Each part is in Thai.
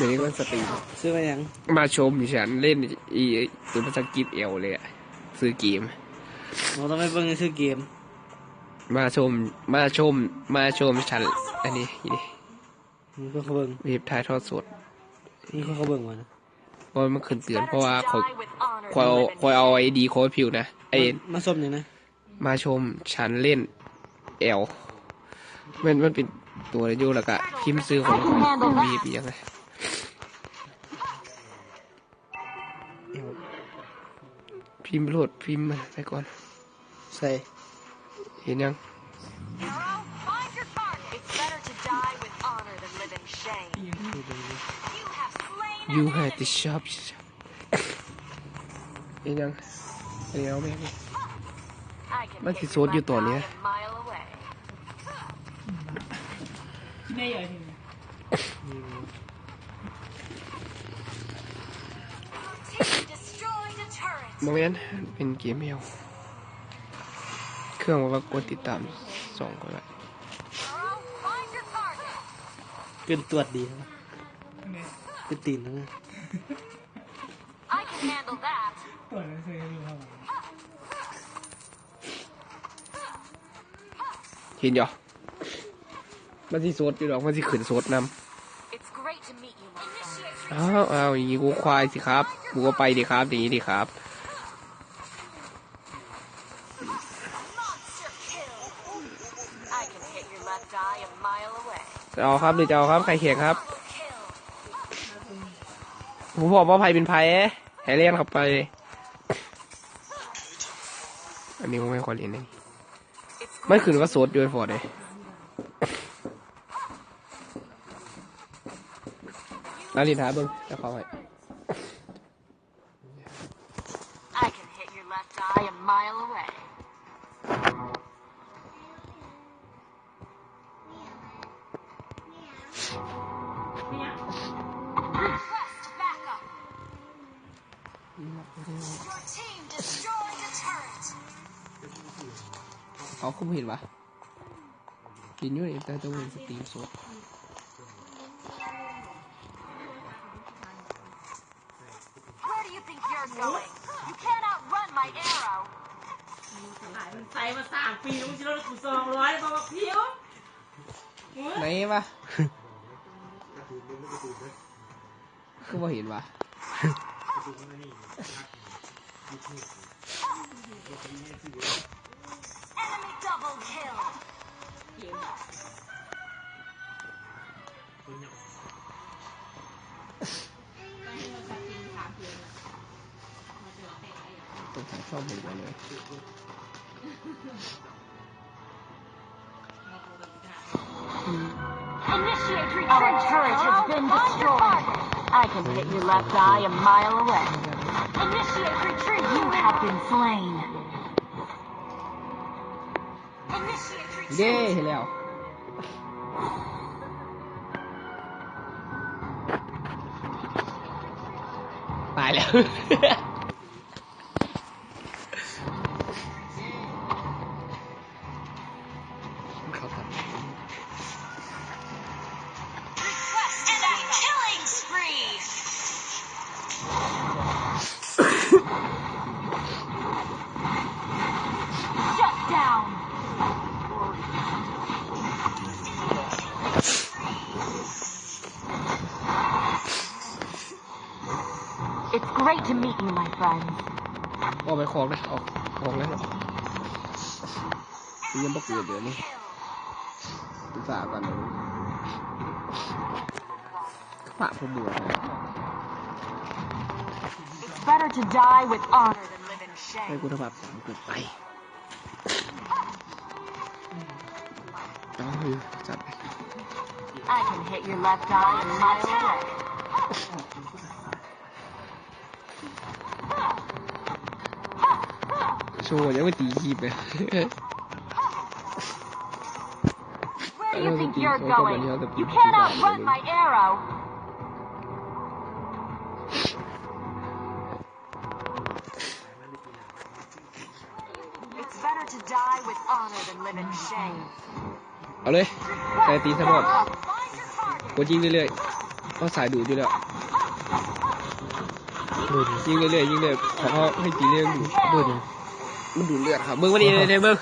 ดี๋ยวนี้ก็สตรีมซื้อมายัง มาชมฉันเล่นอีตัวภาษาอังกฤษเอลเลยอะซื้อเกมเราต้องไปเบิ่งซื้อเกม มาชมมาชม มาชมฉัน อันนี้นี่มีคนเขาเบิ่งเว็บถ่ายทอดสดมีคนเขาเบิ่งมานะเพราะมันขึ้นเตือนเพราะว่าเขาคอยเอาคอยเอาไอดีโค้ดพิวนะไอมาส้มเนี่ยนะมาชมฉันเล่นเอลมันมันเป็นตัวอยูแล้วก็พิมพ์ซื้อของมีปียังไง พิมพ์โหลดพิมพ์มาไปก่อน ใส่เห็นยัง Find your target. It's better to die with honor than live in shame. You have slain ยู an ให้ enemy. ติชอบเห็นยังอันนี้เอาไหม I can มัน hit สิ your โซดอยู่ left ตัว eye เนี้ย a mile away. ไม่ใหญ่ถึง Team destroyed a turret. โมเมนต์เป็นเกมเมลเครื่องว่ากดติดตามสองคนละ Arrow, find your target. เป็นตรวจดีนะเป็นตีนนะ I can handle that. ตัวหนังสืออยู่ครับเห็นยอมันสิโซดอยู่ดอกมันสิขืนโซดน It's great to meet you, my friend. ำอ้าวอ้าวอย่างงี้กูควายสิครับ กูก็ไปดิครับอย่างงี้ดิครับ จะเอาครับหรือจะเอาครับใครเขียนครับ ผมบอกว่าภัยเป็นภัยแฮเลียนเข้าไป อันนี้ผมไม่ควรเรียนเลยไม่คืนว่าโซดด้วยฟอร์ดเลยนาลินท้าเบิ้งจะเข้าไป Request backup. Your team destroyed a turret. เขาคุ้มเห็นป ะกินอยู่ในแต่ตัวสตรีมโซด Where do you think you're going? You can't outrun my arrow. ขายมันใส่มาสามปีมึงจะลดกูสองร้อยบอกว่าพิ้ว ไหนปะคือว่าเห็นปะ Enemy double kill. ต้องถ่ายชอบเหมือนกันเลย Our turret has been destroyed. I can hit your left eye a mile away. Initiate retreat. You have been slain. Initiate retreat. Yeah, Léo. Bye, great to meet you, my friends. ออกไปของเลยออกของเลยเหรอยังประกวดเดี๋ยวนี้ศึกษาก่อนเดี๋ยวนี้ฝากผมบวชนะ It's better to die with honor than live in ให้ shame. คุณภาพสามเกิดไปเอาอยู่จัดไป I can hit your left eye a mile away. โชว์ยังไม่ตีคีบเลย Where do you think you're Ito, ito, going? ito, ito, You ito, can't ito, outrun ito. my arrow. It's better to die with honor than live in shame. เอาเลยใส่ตีสปอร์ต Find your target. กดยิงเรื่อย เขาสายดูดอยู่แล้ว ดูดิ ยิงเรื่อยๆยิงเรื่อยขอเขาให้ตีเรื่องดู ดูดิ มันดูดเลือดครับเบิ้งวันนี้เลยเบิ้ง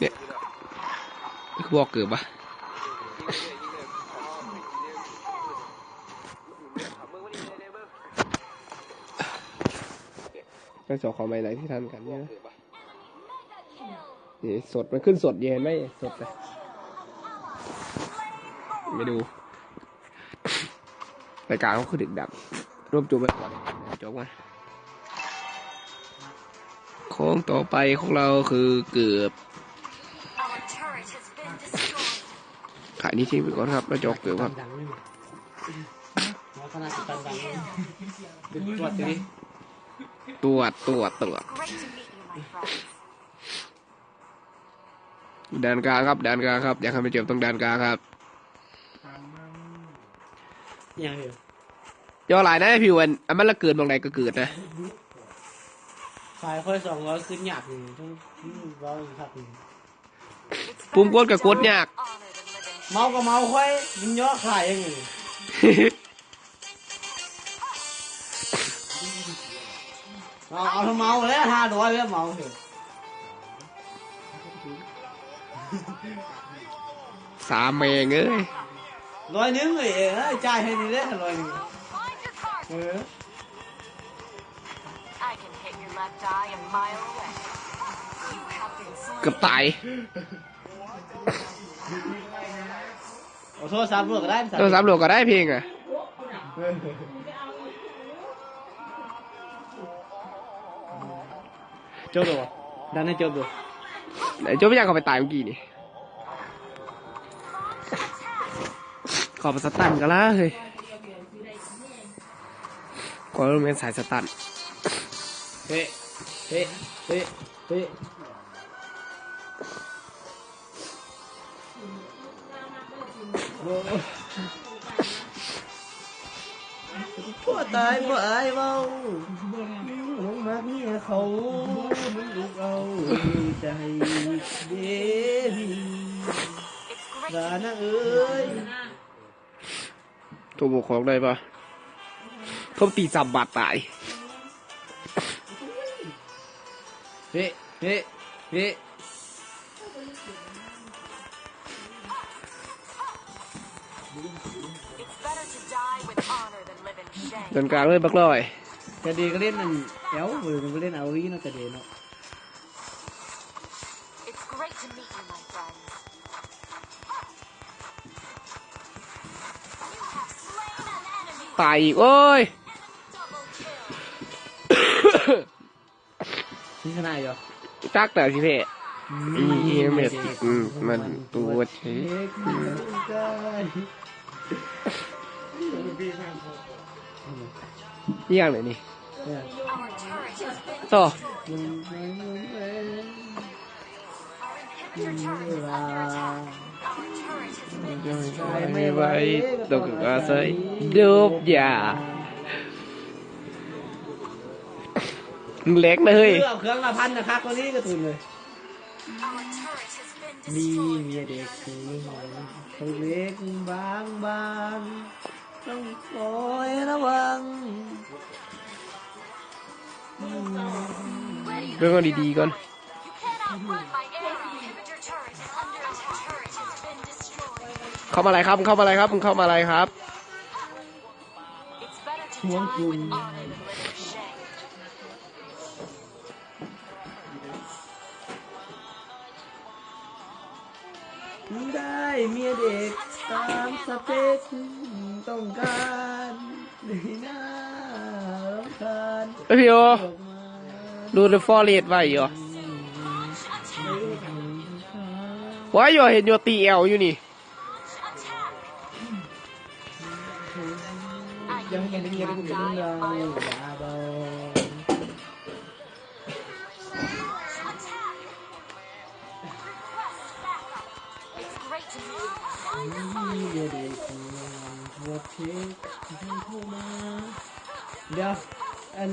เนี่ยคือบอกเกิดปะไปสอบขอไม่ไหนที่ทันกันเนี่ยนะนี่สดมันขึ้นสดเย็นไหมสดเลยไม่ดูรายการเขาคือดึกดับรวบจุบไปก่อนจบมา โค้งต่อไปของเราคือเกือบขายนี้ทิ้งไปก่อนครับแล้วจบเกือบครับดังนี่หัวขนาดตันดังนี่ดึงตรวจดิตัวจตัวจตัวจดันกลางครับดันกลางครับ อยากให้มันจบต้องดันกลางครับยังอยู่ย่อหลายนะพี่วันอันมันละเกิดบางใดก็เกิดนะ ขายค่อยสองร้อยขึ้นหยาบหนึ่งต้องร้อยครับหนึ่ง It's ปุ่ม better กด to กับกด die ยาก honored than live in เมาก็เมาค่อยยิงย่อขายยังไงเอาเอาทำเมาแล้วห้าร้อยแล้วเมาเถอะสามเมงเอ้ยร้อยหนึงเลยเอ้ยจ่ายให้นี่เลยร้อยหนึง Find your target. เออ เกือบ slain. ตายเอาโทรศัพท์รวดก็ได้โทรศัพท์โหลดก็ได้เพลงอะเออจบดูดันให้จบดูไหนโจ้ไม่อยากเขาไปตายเมื่อกี้นี่ ขอไปสตันกันละเฮ้ยก่อนเราเป็นสายสตัน เฮ้เฮ้เฮ้เฮ้พ่อตายพ่ออายเบาลงมาเนี่ยเขามึงลูกเอาใจเดบีลานะเอ้ยตัวบุกของได้ปะเขาตีสับบาดตาย in shame. เดินกลางเลยบักลอย จะดีก็เล่นนั่นเอ้าเออมันก็เล่นเอาวีเนาะจะดีเนาะ It's great to meet you, my friends. You have slain an enemy. ตายอีกโอ้ย ชนะอยู่จักแต่พี่เพ่อีเมติมันตัวเช็คยี่ยงเลยนี่ต่อไม่ไหวตกกระสายดูบยา มึงเล็กนะเฮ้ยเอาเครื่องละพันนะคะคนนี้ก็ทุนเลย Our turret has been มี destroyed. เมียเด็กคือเขาเล็กบางบางต้องคอยระวังเรื่องก่อนดีๆก่อน You cannot run my air. Inhibitor turret is under attack. Turret has been destroyed. เข้ามาอะไรครับมึงเข้ามาอะไรครับมึงเข้ามาอะไรครับ It's better to Huống die เมียเด็กตามสเปคต้องการดีน่ารำคาญเฮ้ยพี่โอออกมาดูเดอะฟอร์เรสไว้อยู่ว้ายอยู่เห็นอยู่ตีเอลอยู่นี่ Attack. I ยัง can ยัง hit เงีย your บ left อยู่ eye เรื่อ a ง เทคให้เข้ามาเดี๋ยวอัน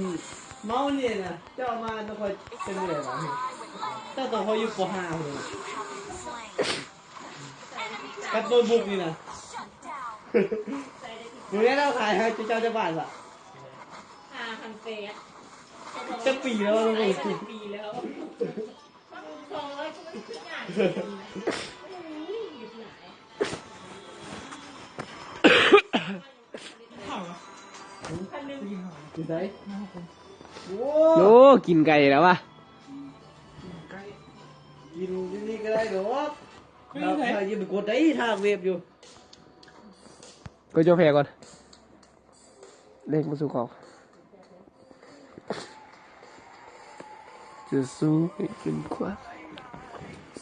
เมาเนี่ยนะเจ้ามาต้องคอยเป็นอะไร to วะ die with honor. เจ้าต้องคอยอยู่ปห้าเลยกับตัวบุกนี่นะ shut down. มึงได้เราขายให้เจ้าจะบาทป่ะห้าพันเฟสจะปีแล้วเราใช้บอกมาปีแล้วสองร้อยก็ไม่ขึ้นอย่าง ไหนโอ้โอ้กินไก่แล้ววะกินที่นี่ก็ได้หรอกถ้าถ้ายินไปกดได้ทางเว็บอยู่ก็โจแพ้ก่อนเล่นมาสู่ขอบจะสู้ไปจนกว่า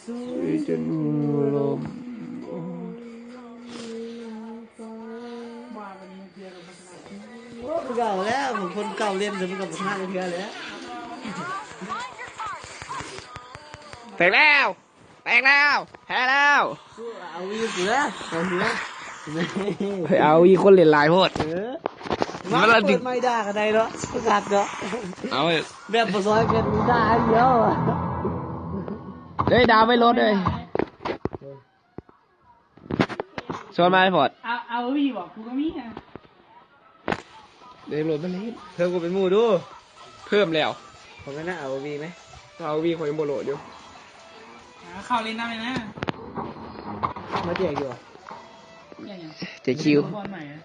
สู้ไปจนลม เก่าแล้วผมคนเก่าเล่นจนมันกับพลาดเทือแล้วแตกแล้วแตกแล้วแพ้แล้วเอาอยู่เสือเอาเสือเฮ้ยเอาอีกคนเล่นหลายโพดเออมัมันละนดึดึกกไม่ได้ก็ได้เนาะกัดเนาะเอาเว้ยแบบปซอยเป็นได้เดียวอะเฮ้ยดาวไม่ลดเลยชวนมาให้พอดเอาเอาพี่บอกกูก็มีอะ เดี๋ยวลดมาเล่นเธอกูเป็นหมูดูเพิ่มแล้วผมก็น่าเอาวีไหมเอาวีของยังโบโหลดอยู่เข้าเล่นได้ไหมนะมาแจกอยู่อะอย่างอย่างเจคิว บอลใหม่อะ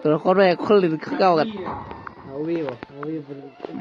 ตัวละครแรกคนเล่นคือเก่ากันพี่อะเอาวีบ่เอาวีเป็น